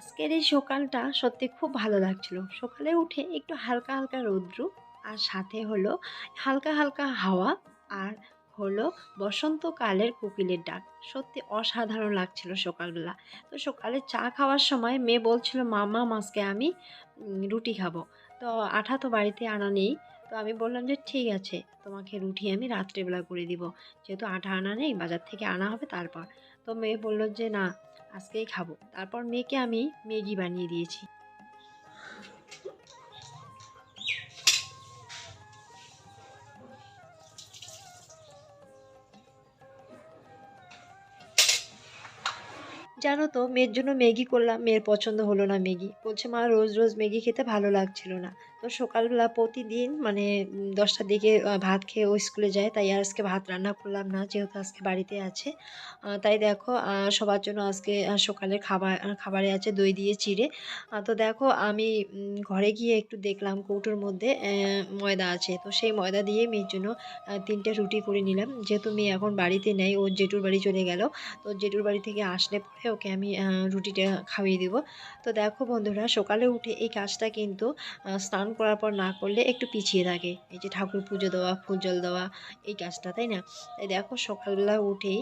আজকের এই সকালটা সত্যি খুব ভালো লাগছিল। সকালে উঠে একটু হালকা হালকা রৌদ্র, আর সাথে হলো হালকা হালকা হাওয়া, আর হলো বসন্তকালের কোকিলের ডাক। সত্যি অসাধারণ লাগছিল সকালবেলা। তো সকালে চা খাওয়ার সময় মেয়ে বলছিল, মামা মাছকে আমি রুটি খাব। তো আঠা তো বাড়িতে আনা নেই। তো আমি বললাম যে, ঠিক আছে, তোমাকে রুটি আমি রাত্রেবেলা করে দিব। যেহেতু আঠা আনা নেই, বাজার থেকে আনা হবে তারপর। তো মেয়ে বলল যে, না আজকেই খাব। তারপর মেয়েকে আমি ম্যাগি বানিয়ে দিয়েছি। জানো তো, মেয়ের জন্য ম্যাগি করলাম, মেয়ের পছন্দ হলো না ম্যাগি। বলছে, মা, রোজ রোজ ম্যাগি খেতে ভালো লাগছিল না। তো সকালবেলা প্রতিদিন মানে দশটার দিকে ভাত খেয়ে ও স্কুলে যায়। তাই আজকে ভাত রান্না করলাম না যেহেতু আজকে বাড়িতে আছে। তাই দেখো সবার জন্য আজকে সকালের খাবার খাবারে আছে দই দিয়ে চিড়ে। তো দেখো আমি ঘরে গিয়ে একটু দেখলাম কৌটোর মধ্যে ময়দা আছে। তো সেই ময়দা দিয়ে মেয়ের জন্য তিনটে রুটি করে নিলাম। যেহেতু মেয়ে এখন বাড়িতে নেই ওর জেঠুর বাড়ি চলে গেল। তো জেঠুর বাড়ি থেকে আসলে পরে ওকে আমি রুটিটা খাইয়ে দিব। তো দেখো বন্ধুরা সকালে উঠে এই কাজটা কিন্তু আহ, স্নান করার পর না করলে একটু পিছিয়ে থাকে। এই যে ঠাকুর পুজো দেওয়া, ফুল জল দেওয়া, এই কাজটা, তাই না? তাই দেখো সকালবেলা উঠেই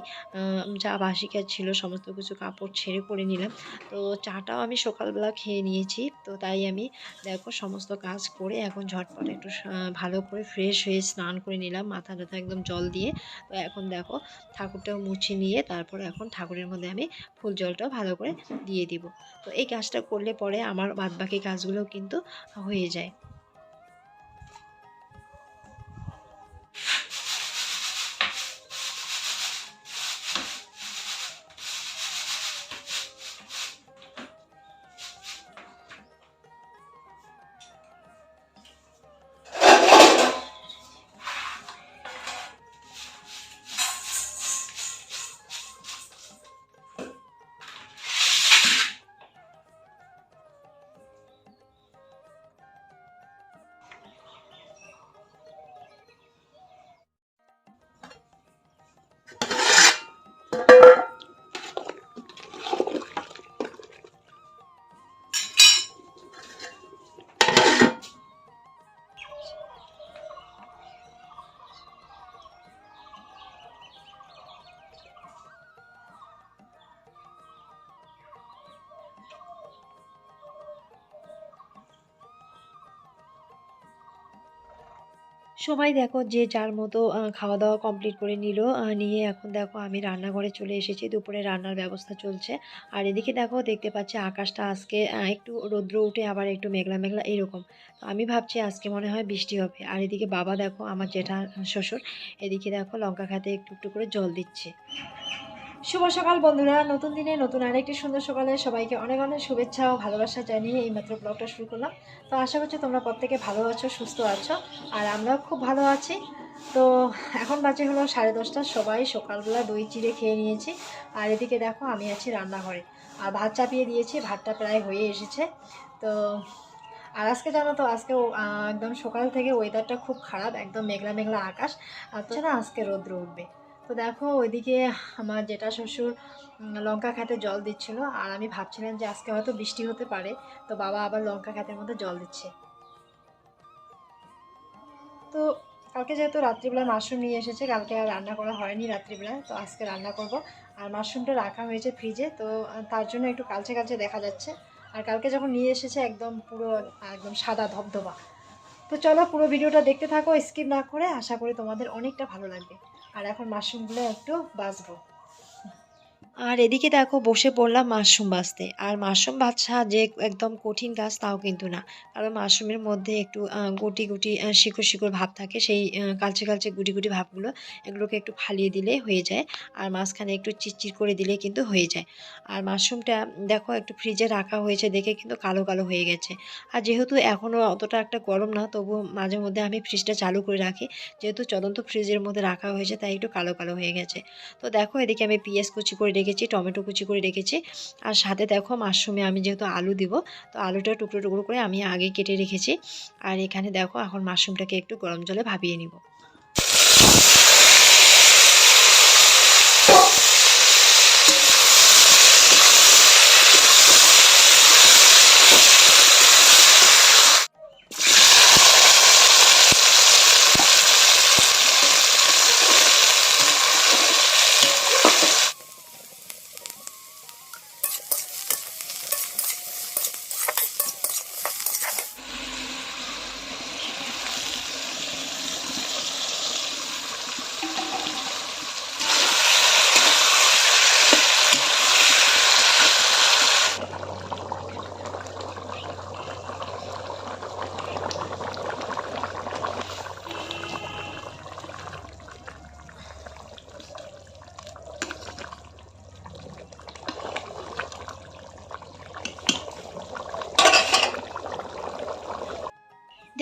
যা বাসি কাজ ছিল, সমস্ত কিছু কাপড় ছেড়ে পরে নিলাম। তো চাটাও আমি সকালবেলা খেয়ে নিয়েছি। তো তাই আমি দেখো সমস্ত কাজ করে এখন ঝটপট একটু ভালো করে ফ্রেশ হয়ে স্নান করে নিলাম। মাথা টাথা একদম জল দিয়ে। তো এখন দেখো ঠাকুরটাও মুছে নিয়ে তারপর এখন ঠাকুরের মধ্যে আমি ফুল জলটাও ভালো করে দিয়ে দিব। তো এই কাজটা করলে পরে আমার বাদবাকি কাজগুলো কিন্তু হয়ে যায়। Thank you. সবাই দেখো যে যার মতো খাওয়া দাওয়া কমপ্লিট করে নিল। নিয়ে এখন দেখো আমি রান্নাঘরে চলে এসেছি। দুপুরে রান্নার ব্যবস্থা চলছে। আর এদিকে দেখো দেখতে পাচ্ছি আকাশটা আজকে একটু রৌদ্র উঠে আবার একটু মেঘলা মেঘলা এরকম। তো আমি ভাবছি আজকে মনে হয় বৃষ্টি হবে। আর এদিকে বাবা দেখো আমার জেঠা শ্বশুর, এদিকে দেখো লঙ্কা খাতে একটু একটু করে জল দিচ্ছে। শুভ সকাল বন্ধুরা। নতুন দিনে নতুন আরেকটি সুন্দর সকালে সবাইকে অনেক অনেক শুভেচ্ছা ও ভালোবাসা জানিয়ে এইমাত্র ব্লগটা শুরু করলাম। তো আশা করছি তোমরা প্রত্যেকে ভালো আছো, সুস্থ আছো, আর আমরাও খুব ভালো আছি। তো এখন বাজে হলো সাড়ে দশটা, সবাই সকালবেলা দই চিড়ে খেয়ে নিয়েছি। আর এদিকে দেখো, আমি আছি রান্নাঘরে। আর ভাত চাপিয়ে দিয়েছি, ভাতটা প্রায় হয়ে এসেছে। তো আর আজকে জানো তো, আজকে একদম সকাল থেকে ওয়েদারটা খুব খারাপ, একদম মেঘলা মেঘলা আকাশ। আর তো না আজকে রৌদ্র উঠবে। তো দেখো, ওইদিকে আমার জেঠা শ্বশুর লঙ্কা খাতে জল দিচ্ছিল। আর আমি ভাবছিলাম যে আজকে হয়তো বৃষ্টি হতে পারে, তো বাবা আবার লঙ্কা খাতের মধ্যে জল দিচ্ছে। তো কালকে যেহেতু রাত্রিবেলা মাশরুম নিয়ে এসেছে, কালকে আর রান্না করা হয়নি রাত্রিবেলা তো আজকে রান্না করব। আর মাশরুমটা রাখা হয়েছে ফ্রিজে, তো তার জন্য একটু কালচে কালচে দেখা যাচ্ছে। আর কালকে যখন নিয়ে এসেছে, একদম পুরো, একদম সাদা ধবধবা। তো চলো পুরো ভিডিওটা দেখতে থাকো, স্কিপ না করে, আশা করি তোমাদের অনেকটা ভালো লাগবে। আর এখন মাশরুমগুলো একটু বাছবো আর এদিকে দেখো, বসে পড়লাম মাশরুম বাছতে আর মাশরুম বাছা যে একদম কঠিন কাজ তাও কিন্তু না। কারণ মাশরুমের মধ্যে একটু গুটি গুটি শিকড় শিকড় ভাব থাকে, সেই কালচে কালচে গুটি গুটি ভাবগুলো এগুলোকে একটু ফালিয়ে দিলে হয়ে যায়। আর মাঝখানে একটু চিরচির করে দিলে কিন্তু হয়ে যায়। আর মাশরুমটা দেখো, একটু ফ্রিজে রাখা হয়েছে দেখে কিন্তু কালো কালো হয়ে গেছে। আর যেহেতু এখনও অতটা একটা গরম না, তবু মাঝে মধ্যে আমি ফ্রিজটা চালু করে রাখি। যেহেতু চলন্ত ফ্রিজের মধ্যে রাখা হয়েছে, তাই একটু কালো কালো হয়ে গেছে। তো দেখো, এদিকে আমি পেঁয়াজ কুচি করে রেখেছি, টমেটো কুচি করে রেখেছি। আর সাথে দেখো মাশরুমে আমি যেহেতু আলু দিব, তো আলুটা টুকরো টুকরো করে আমি আগে কেটে রেখেছি। আর এখানে দেখো এখন মাশরুমটাকে একটু গরম জলে ভাবিয়ে নিব।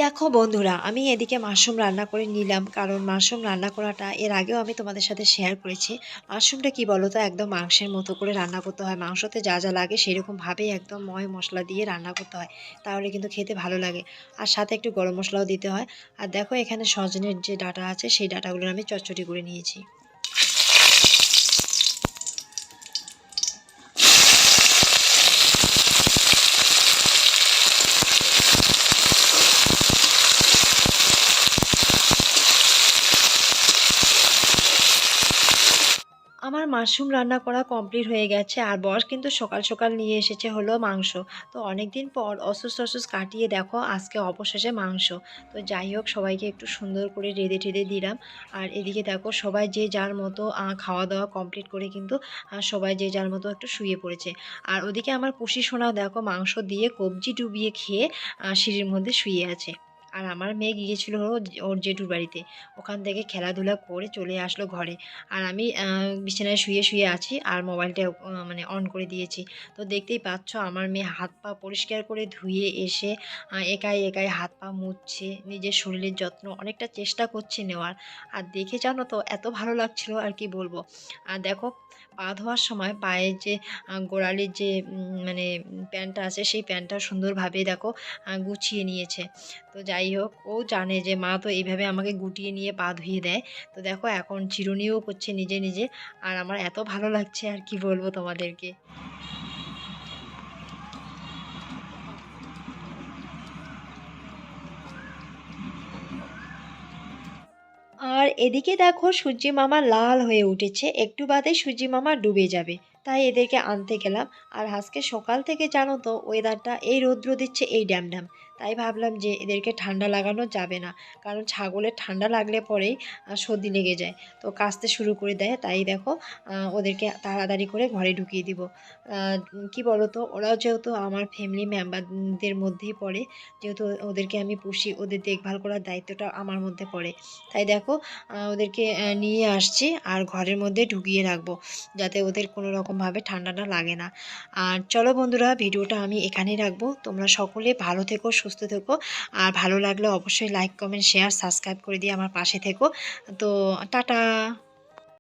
দেখো বন্ধুরা, আমি এদিকে মাশরুম রান্না করে নিলাম, কারণ মাশরুম রান্না করাটা এর আগেও আমি তোমাদের সাথে শেয়ার করেছি। মাশরুমটা কি বলো তো একদম মাংসের মতো করে রান্না করতে হয়। মাংসতে যা যা লাগে সেরকমভাবেই একদম ময় মশলা দিয়ে রান্না করতে হয়, তাহলে কিন্তু খেতে ভালো লাগে। আর সাথে একটু গরম মশলাও দিতে হয়। আর দেখো এখানে সজনের যে ডাটা আছে, সেই ডাটাগুলো আমি চটচটি করে নিয়েছি আমার মাশরুম রান্না করা কমপ্লিট হয়ে গেছে আর বস কিন্তু সকাল সকাল নিয়ে এসেছে হলো মাংস। তো অনেক দিন পর অসুস্থ অসুস্থ কাটিয়ে দেখো আজকে অবশেষে মাংস। তো যাই হোক, সবাইকে একটু সুন্দর করে রেঁধে টেঁধে দিলাম। আর এদিকে দেখো সবাই যে যার মতো খাওয়া দাওয়া কমপ্লিট করে কিন্তু সবাই যে যার মতো একটু শুয়ে পড়েছে। আর ওদিকে আমার পুষি সোনা দেখো মাংস দিয়ে কবজি ডুবিয়ে খেয়ে সিঁড়ির মধ্যে শুয়ে আছে। আর আমার মেয়ে গিয়েছিল ওর জেঠুর বাড়িতে। ওখান থেকে খেলাধুলা করে চলে আসলো ঘরে। আর আমি বিছানায় শুয়ে শুয়ে আছি আর মোবাইলটা মানে অন করে দিয়েছি। তো দেখতেই পাচ্ছ আমার মেয়ে হাত পা পরিষ্কার করে ধুয়ে এসে একাই একাই হাত পা মুছছে। নিজের শরীরের যত্ন অনেকটা চেষ্টা করছে নেওয়ার। আর দেখে জানো তো, এত ভালো লাগছিল আর কি বলব। আর দেখো পা ধোয়ার সময় পায়ের যে গোড়ালির যে মানে প্যান্টটা আছে সেই প্যান্টটা সুন্দরভাবে দেখো গুছিয়ে নিয়েছে। তো যাই হোক, ও জানে যে, মা তো এইভাবে আমাকে গুটিয়ে নিয়ে পা ধুয়ে দেয়। তো দেখো এখন চিরুনিও করছে নিজে নিজে। আর আমার এত ভালো লাগছে, আর কি বলব তোমাদেরকে? আর এদিকে দেখো সূর্যি মামা লাল হয়ে উঠেছে। একটু বাদে সূর্যি মামা ডুবে যাবে। তাই এদেরকে আনতে গেলাম। আর আজকে সকাল থেকে জানো তো ওয়েদারটা এই রৌদ্র দিচ্ছে এই ড্যাম ড্যাম তাই ভাবলাম যে এদেরকে ঠান্ডা লাগানো যাবে না। কারণ ছাগলের ঠান্ডা লাগলে পরেই সর্দি লেগে যায়। তো কাশতে শুরু করে দেয়। তাই দেখো ওদেরকে তাড়াতাড়ি করে ঘরে ঢুকিয়ে দিব। কি বলো তো ওরাও যেহেতু আমার ফ্যামিলি মেম্বারদের মধ্যেই পড়ে, যেহেতু ওদেরকে আমি পুষি, ওদের দেখভাল করার দায়িত্বটা আমার মধ্যে পড়ে। তাই দেখো ওদেরকে নিয়ে আসছি আর ঘরের মধ্যে ঢুকিয়ে রাখব, যাতে ওদের কোনো রকমভাবে ঠান্ডাটা লাগে না। আর চলো বন্ধুরা, ভিডিওটা আমি এখানেই রাখব। তোমরা সকলে ভালো থেকো সুস্থ থেকো। আর ভালো লাগলে অবশ্যই লাইক কমেন্ট শেয়ার সাবস্ক্রাইব করে দিয়ে আমার পাশে থেকো। তো টাটা।